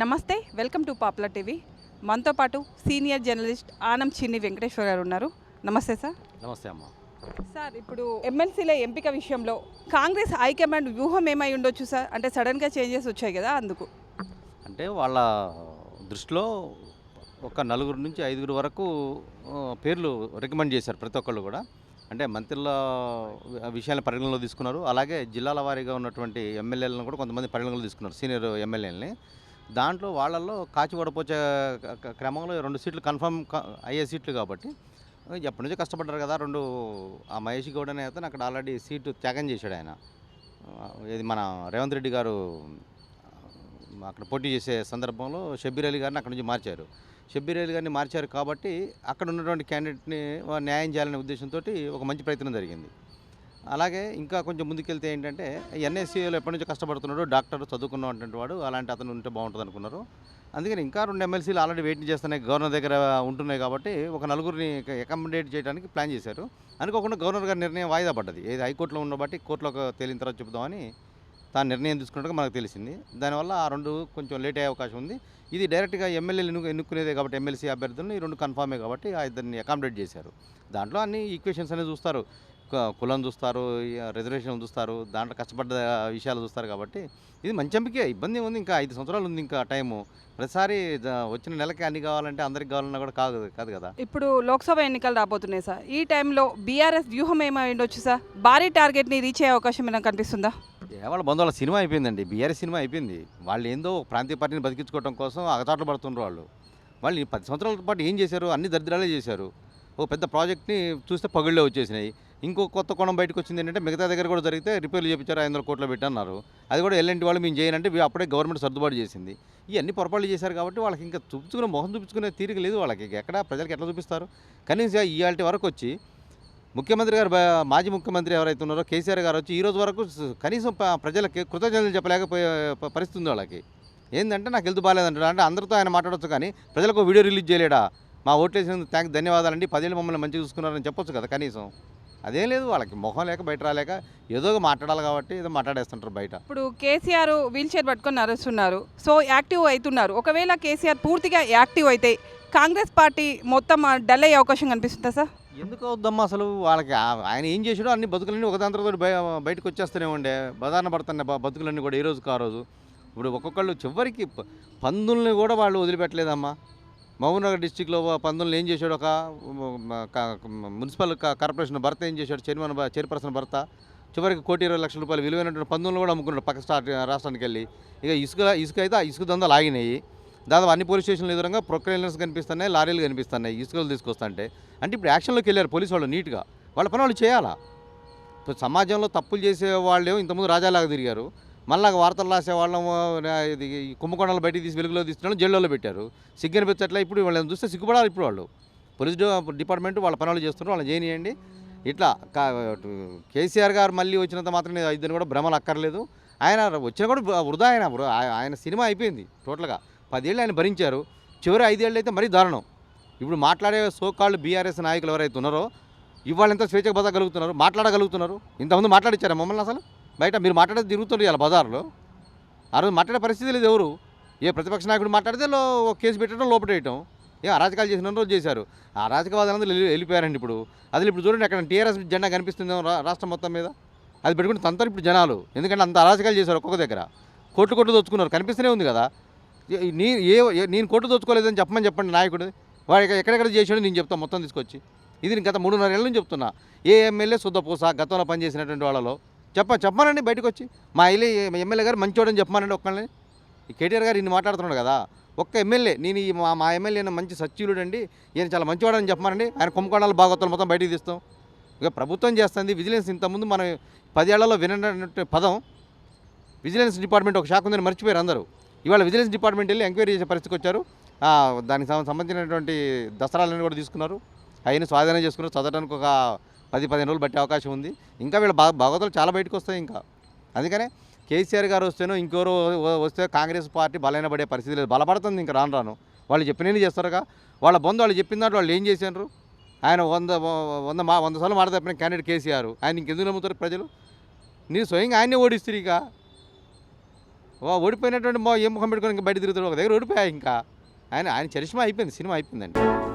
నమస్తే welcome to popular TV. మనతో పాటు సీనియర్ జర్నలిస్ట్ ఆనం చిన్ని వెంకటేశ్వర గారు ఉన్నారు. నమస్తే సార్. నమస్తే అమ్మ. సార్ ఇప్పుడు ఎమ్మెల్సీల ఎంపిక విషయంలో కాంగ్రెస్ హైకమాండ్ వ్యూహం ఏమై ఉండొచ్చు సార్? అంటే సడన్గా చేంజెస్ వచ్చాయి కదా అందుకు. అంటే వాళ్ళ దృష్టిలో ఒక నలుగురు నుంచి ఐదుగురు వరకు పేర్లు రికమెండ్ చేశారు ప్రతి ఒక్కళ్ళు కూడా. అంటే మంత్రుల విషయాన్ని పరిగణలో తీసుకున్నారు. అలాగే జిల్లాల వారీగా ఉన్నటువంటి ఎమ్మెల్యేలను కూడా కొంతమంది పరిగణలో తీసుకున్నారు సీనియర్ ఎమ్మెల్యేలని. దాంట్లో వాళ్ళల్లో కాచి ఓడపోచే క్రమంలో రెండు సీట్లు కన్ఫర్మ్ అయ్యే సీట్లు కాబట్టి ఎప్పటి నుంచో కష్టపడ్డారు కదా రెండు ఆ మహేష్ గౌడ్ అనే అతను అక్కడ ఆల్రెడీ సీటు త్యాగం చేశాడు ఆయన. ఇది మన రేవంత్ రెడ్డి గారు అక్కడ పోటీ చేసే సందర్భంలో షబ్బీర్ అలీ గారిని అక్కడ నుంచి మార్చారు. షబ్బీర్ అలీ గారిని మార్చారు కాబట్టి అక్కడ ఉన్నటువంటి క్యాండిడేట్ని న్యాయం చేయాలనే ఉద్దేశంతో ఒక మంచి ప్రయత్నం జరిగింది. అలాగే ఇంకా కొంచెం ముందుకెళ్తే ఏంటంటే ఎన్ఎస్సీలో ఎప్పటి నుంచో కష్టపడుతున్నాడు డాక్టర్ చదువుకున్నటువంటి వాడు అలాంటి అతను ఉంటే బాగుంటుంది అనుకున్నారు. అందుకని ఇంకా రెండు ఎమ్మెల్సీలు ఆల్రెడీ వెయిట్ చేస్తున్నాయి గవర్నర్ దగ్గర ఉంటున్నాయి కాబట్టి ఒక నలుగురిని అకామిడేట్ చేయడానికి ప్లాన్ చేశారు. అనుకోకుండా గవర్నర్ గారి నిర్ణయం వాయిదా పడ్డది. ఏది హైకోర్టులో ఉన్న బట్టి కోర్టులో తేలిన తర్వాత చెబుదామని తాను నిర్ణయం తీసుకున్నట్టుగా మనకు తెలిసింది. దానివల్ల ఆ రెండు కొంచెం లేట్ అయ్యే అవకాశం ఉంది. ఇది డైరెక్ట్గా ఎమ్మెల్యేలు ఎన్ను ఎన్నుకునేదే కాబట్టి ఎమ్మెల్సీ అభ్యర్థులను ఈ రెండు కన్ఫామే కాబట్టి ఆ ఇద్దరిని అకామిడేట్ చేశారు. దాంట్లో అన్ని ఈక్వేషన్స్ అనేది చూస్తారు. కులం చూస్తారు రిజర్వేషన్ చూస్తారు దాంట్లో కష్టపడ్డ విషయాలు చూస్తారు కాబట్టి ఇది మంచి ఎంపికే ఇబ్బంది ఉంది ఇంకా ఐదు సంవత్సరాలు ఉంది ఇంకా టైము. ప్రతిసారి వచ్చిన నెలకి అన్ని కావాలంటే అందరికి కావాలన్నా కూడా కాదు కాదు కదా. ఇప్పుడు లోక్సభ ఎన్నికలు రాబోతున్నాయి సార్. ఈ టైంలో బీఆర్ఎస్ వ్యూహం ఏమై ఉండొచ్చు సార్? భారీ టార్గెట్ని రీచ్ అయ్యే అవకాశం ఏమైనా కనిపిస్తుందా? వాళ్ళ బంధువుల సినిమా అయిపోయిందండి. బీఆర్ఎస్ సినిమా అయిపోయింది. వాళ్ళు ఏందో ప్రాంతీయ పార్టీని బతికించుకోవడం కోసం అగచాట్లు పడుతున్నారు వాళ్ళు. వాళ్ళు పది సంవత్సరాల పాటు ఏం చేశారు? అన్ని దరిద్రాలే చేశారు. ఓ పెద్ద ప్రాజెక్ట్ని చూస్తే పగుళ్ళే వచ్చేసినాయి. ఇంకో కొత్త కోణం బయటకు వచ్చింది ఏంటంటే మిగతా దగ్గర కూడా జరిగితే రిపేర్లు చేయించారు ఐదు వందల కోట్లు పెట్టన్నారు. అది కూడా ఎల్ఎన్టీ వాళ్ళు మేము చేయనంటే అప్పుడే గవర్నమెంట్ సర్దుబాటు చేసింది. ఇవన్నీ పొరపాట్లు చేశారు కాబట్టి వాళ్ళకి ఇంకా చూపించుకునే మొహం చూపించుకునే తీరిక లేదు వాళ్ళకి. ఎక్కడ ప్రజలకు ఎట్లా చూపిస్తారు? కనీసం ఇవాళ వరకు వచ్చి ముఖ్యమంత్రి గారు మాజీ ముఖ్యమంత్రి ఎవరైతే ఉన్నారో కేసీఆర్ గారు వచ్చి ఈ రోజు వరకు కనీసం ప్రజలకి కృతజ్ఞతలు చెప్పలేకపోయే పరిస్థితి ఉంది వాళ్ళకి. ఏంటంటే నాకు హెల్త్ బాగాలేదంటాడు అంటే అందరితో ఆయన మాట్లాడచ్చు కానీ ప్రజలకు వీడియో రిలీజ్ చేయలేడా? మా ఓట్లేసినందుకు థ్యాంక్ ధన్యవాదాలండి. పదేళ్ళు మమ్మల్ని మంచిగా చూసుకున్నారని చెప్పొచ్చు కదా కనీసం. అదేం లేదు వాళ్ళకి మొహం లేక బయట రాలేక ఏదో మాట్లాడాలి కాబట్టి ఏదో మాట్లాడేస్తుంటారు బయట. ఇప్పుడు కేసీఆర్ వీల్ చైర్ పట్టుకొని నడుస్తున్నారు. సో యాక్టివ్ అవుతున్నారు. ఒకవేళ కేసీఆర్ పూర్తిగా యాక్టివ్ అయితే కాంగ్రెస్ పార్టీ మొత్తం డల్ అయ్యే అవకాశం కనిపిస్తుందా సార్? ఎందుకు అవుద్దమ్మా అసలు? వాళ్ళకి ఆయన ఏం చేసాడో అన్ని బతుకులన్నీ బయ బయటకు వచ్చేస్తూనే ఉండే. బదాన పడుతున్న బ- బతుకులన్నీ కూడా రోజుకి ఆ రోజు. ఇప్పుడు ఒక్కొక్కళ్ళు చివరికి పందుల్ని కూడా వాళ్ళు వదిలిపెట్టలేదమ్మా. మహబూబ్నగర్ డిస్టిక్లో పంతొమ్మిది ఏం చేశాడు? ఒక మున్సిపల్ కార్పొరేషన్ భర్త ఏం చేశాడు? చైర్మన్ చైర్పర్సన్ భర్త. చివరికి కోటి ఇరవై లక్షల రూపాయలు విలువైనటువంటి పంతొమ్మిది కూడా అమ్ముకున్నాడు పక్క స్టార్ట్ రాష్ట్రానికి వెళ్ళి. ఇక ఇసుక ఇసుక అయితే ఆ ఇసుక దందాలు ఆగినాయి. దాదాపు అన్ని పోలీస్ స్టేషన్లు ఎదురంగా ప్రొక్లైనర్స్ కనిపిస్తున్నాయి లారీలు కనిపిస్తున్నాయి ఇసుకలు తీసుకొస్తుంటే అంటే ఇప్పుడు యాక్షన్లోకి వెళ్ళారు పోలీసు వాళ్ళు నీట్గా. వాళ్ళ పని వాళ్ళు చేయాలా? ఇప్పుడు సమాజంలో తప్పులు చేసే వాళ్ళేమో ఇంతకుముందు రాజాలాగా తిరిగారు. మళ్ళా వార్తలు రాసే వాళ్ళం ఇది కుంభకోణాలు బయటికి తీసి వెలుగులో తీసుకున్న జైల్లో పెట్టారు. సిగ్గని పెట్టట్లే ఇప్పుడు వాళ్ళని చూస్తే సిగ్గుపడాలి ఇప్పుడు వాళ్ళు. పోలీస్ డిపార్ట్మెంట్ వాళ్ళ పనులు వాళ్ళు చేస్తున్నారు వాళ్ళని చేయనియండి ఇట్లా కేసీఆర్ గారు మళ్ళీ వచ్చినంత మాత్రమే ఇద్దరు కూడా భ్రమలు అక్కర్లేదు. ఆయన వచ్చిన కూడా వృధా ఆయన ఆయన సినిమా అయిపోయింది టోటల్గా. పదేళ్ళు ఆయన భరించారు. చివరి ఐదేళ్ళు అయితే మరీ దారుణం. ఇప్పుడు మాట్లాడే సోకాళ్ళు బీఆర్ఎస్ నాయకులు ఎవరైతే ఉన్నారో ఇవాళ ఎంత స్వేచ్ఛగా బతకగలుగుతున్నారు మాట్లాడగలుగుతున్నారు? ఇంతకుముందు మాట్లాడిచ్చారా మమ్మల్ని అసలు? బయట మీరు మాట్లాడేది తిరుగుతుండ్రు ఇలా బజార్లో. ఆ రోజు మాట్లాడే పరిస్థితి లేదు ఎవరు. ఏ ప్రతిపక్ష నాయకుడు మాట్లాడితే లో ఒక కేసు పెట్టడం లోపటేయటం ఏ అరాజకాలు చేసిన రోజు చేశారు. ఆ అరాజకవాదులందరూ వెళ్ళిపోయారండి ఇప్పుడు. అది ఇప్పుడు చూడండి అక్కడ టీఆర్ఎస్ జెండా కనిపిస్తుంది రాష్ట్రం మొత్తం మీద. అది పెట్టుకుని తంతరు ఇప్పుడు జనాలు. ఎందుకంటే అంత అరాజకాలు చేశారు ఒక్కొక్క దగ్గర. కోట్లు కోట్లు దోచుకున్నారు. కనిపిస్తూనే ఉంది కదా. నీ ఏ నేను కోట్లు దోచుకోలేదని చెప్పమని చెప్పండి నాయకుడు. వాడు ఎక్కడెక్కడ చేసాడో నేను చెప్తాను మొత్తం తీసుకొచ్చి. ఇది నేను గత మూడున్నర నెలల నుంచి చెప్తున్నా. ఏ ఎమ్మెల్యే శుద్ధపూస గతంలో పనిచేసినటువంటి వాళ్ళలో చెప్ప చెప్పమానండి బయటకు వచ్చి మా ఇల్లు ఎమ్మెల్యే గారు మంచోడని చెప్పమానండి ఒక్కళ్ళని. ఈ కేటీఆర్ గారు ఇన్ని మాట్లాడుతున్నాడు కదా ఒక్క ఎమ్మెల్యే నేను ఈ మా మా ఎమ్మెల్యే మంచి సచ్యులుడు అండి ఈయన చాలా మంచివాడని చెప్పమానండి ఆయన కుంభకోణాలు భాగవతాలు మొత్తం బయటికి తీస్తాం. ఇక ప్రభుత్వం చేస్తుంది విజిలెన్స్ ఇంతకుముందు మనం పదేళ్ళలో వినటువంటి పదం విజిలెన్స్ డిపార్ట్మెంట్ ఒక శాఖ ఉందని మర్చిపోయారు అందరూ. ఇవాళ విజిలెన్స్ డిపార్ట్మెంట్ వెళ్ళి ఎంక్వైరీ చేసే పరిస్థితికి వచ్చారు. దానికి సంబంధించినటువంటి దసరాలను కూడా తీసుకున్నారు. అవన్నీ స్వాధీనం చేసుకున్నారు. చదవడానికి ఒక పది పదిహేను రోజులు పట్టే అవకాశం ఉంది. ఇంకా వీళ్ళ భా చాలా బయటకు వస్తాయి ఇంకా. అందుకనే కేసీఆర్ గారు వస్తేనో ఇంకెవరో వస్తే కాంగ్రెస్ పార్టీ బలైన పడే పరిస్థితి లేదు. బలపడుతుంది ఇంకా రాను రాను. వాళ్ళు చెప్పినవి చేస్తారుగా. వాళ్ళ బంధు వాళ్ళు చెప్పిన దాంట్లో వాళ్ళు ఏం చేశారు ఆయన వంద వంద మా వంద సార్లు మాట తప్పిన క్యాండిడేట్ కేసీఆర్. ఆయన ఇంకెందుకు నమ్ముతారు ప్రజలు? నేను స్వయంగా ఆయన్నే ఓడిస్తారు ఇక. వా ఓడిపోయినటువంటి మా ఏం ముఖం పెట్టుకొని ఇంకా బయట తిరుగుతాడు? ఒక దగ్గర ఓడిపోయా ఇంకా? ఆయన ఆయన చరిష్మా అయిపోయింది సినిమా అయిపోయిందండి.